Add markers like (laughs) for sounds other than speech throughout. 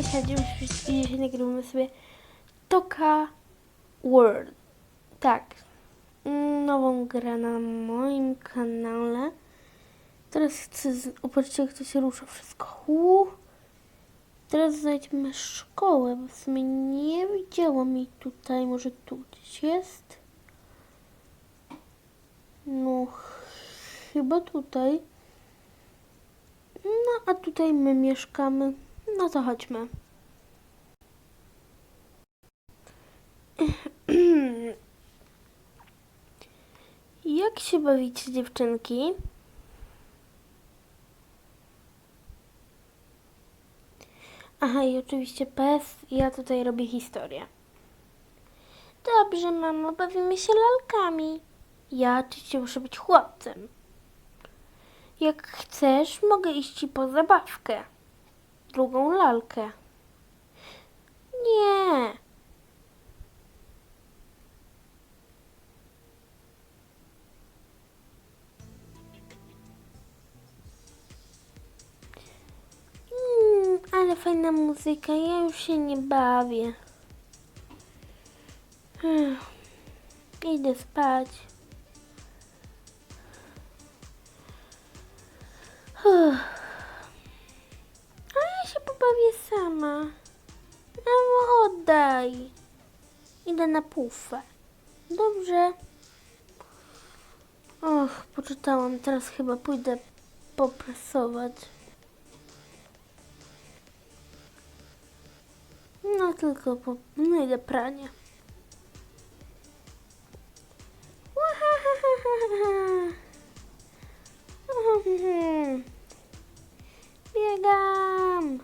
I siedzimy i dzisiaj nagrywamy sobie Toka World. Tak. Nową grę na moim kanale. Teraz chcę... Opatrzcie, jak to się rusza wszystko. Uu. Teraz znajdźmy szkołę, bo w sumie nie widziałam jej tutaj. Może tu gdzieś jest? No, chyba tutaj. No, a tutaj my mieszkamy. No to chodźmy. Jak się bawicie, dziewczynki? Aha, i oczywiście PS, ja tutaj robię historię. Dobrze, mamo, bawimy się lalkami. Ja oczywiście muszę być chłopcem. Jak chcesz, mogę iść ci po zabawkę. Drugą lalkę. Nie. Mm, ale fajna muzyka, ja już się nie bawię. Ech, Idę spać. Uff. Na. Dobrze. Och, poczytałam. Teraz chyba pójdę poprasować. No tylko po... No idę pranie. (laughs) Biegam.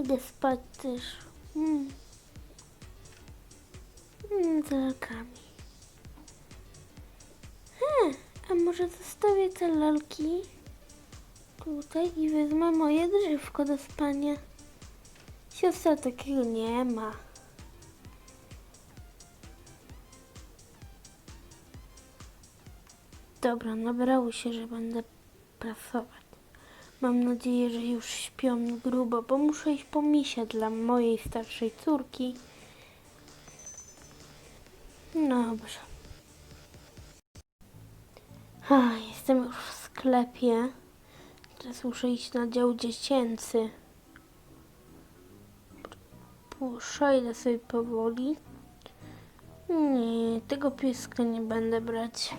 Idę spać też. Mm. Mm, z lalkami. He, a może zostawię te lalki tutaj i wezmę moje drzewko do spania. Siostra takiego nie ma. Dobra, nabrało się, że będę pracować. Mam nadzieję, że już śpią grubo, bo muszę iść po dla mojej starszej córki. No dobrze. A, jestem już w sklepie. Teraz muszę iść na dział dziecięcy. Przejdę sobie powoli. Nie, tego pieska nie będę brać.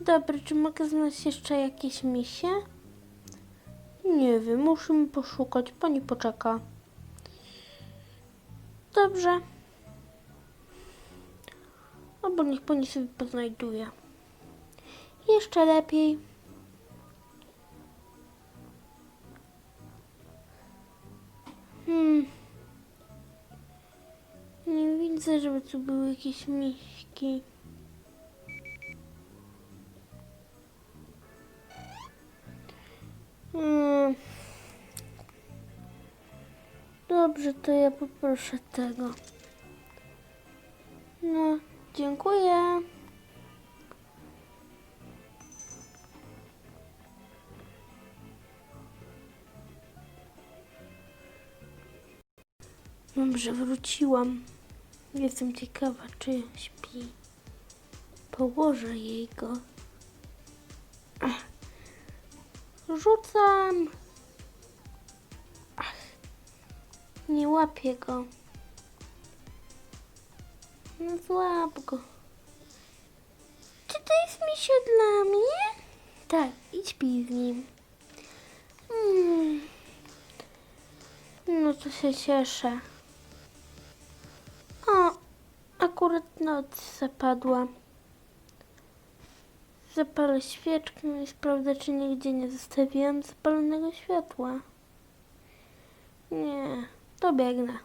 Dobra, czy mogę znaleźć jeszcze jakieś misie? Nie wiem, musimy poszukać. Pani poczeka. Dobrze. Albo niech pani sobie poznajduje. Jeszcze lepiej. Hmm. Nie widzę, żeby tu były jakieś miśki. Hmm. Dobrze, to ja poproszę tego. No, dziękuję. Dobrze, wróciłam. Jestem ciekawa, czy śpi. Położę jej go. Rzucam. Nie łapię go. No złap go. Czy to jest misio dla mnie? Tak, idź pij z nim. Mm. No to się cieszę. O, akurat noc zapadła. Zapalę świeczkę i sprawdzę, czy nigdzie nie zostawiłam zapalonego światła. Nie, to.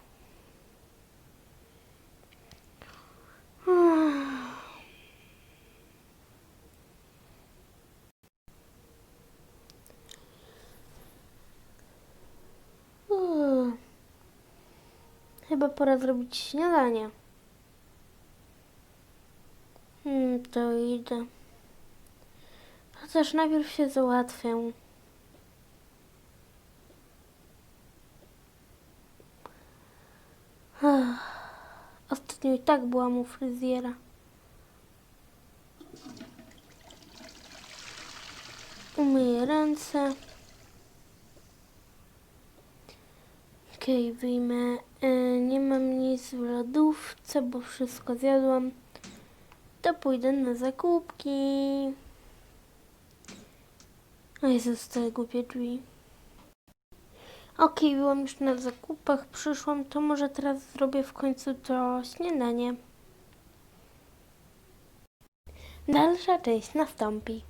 Uuu. Chyba pora zrobić śniadanie. Hmm, to idę. Chociaż najpierw się załatwię. Ostatnio i tak byłam u fryzjera. Umyję ręce. Okej, wyjmę. E, nie mam nic w lodówce, bo wszystko zjadłam. To pójdę na zakupki. O Jezus, te głupie drzwi. Okej, byłam już na zakupach, przyszłam, to może teraz zrobię w końcu to śniadanie. Dalsza część nastąpi.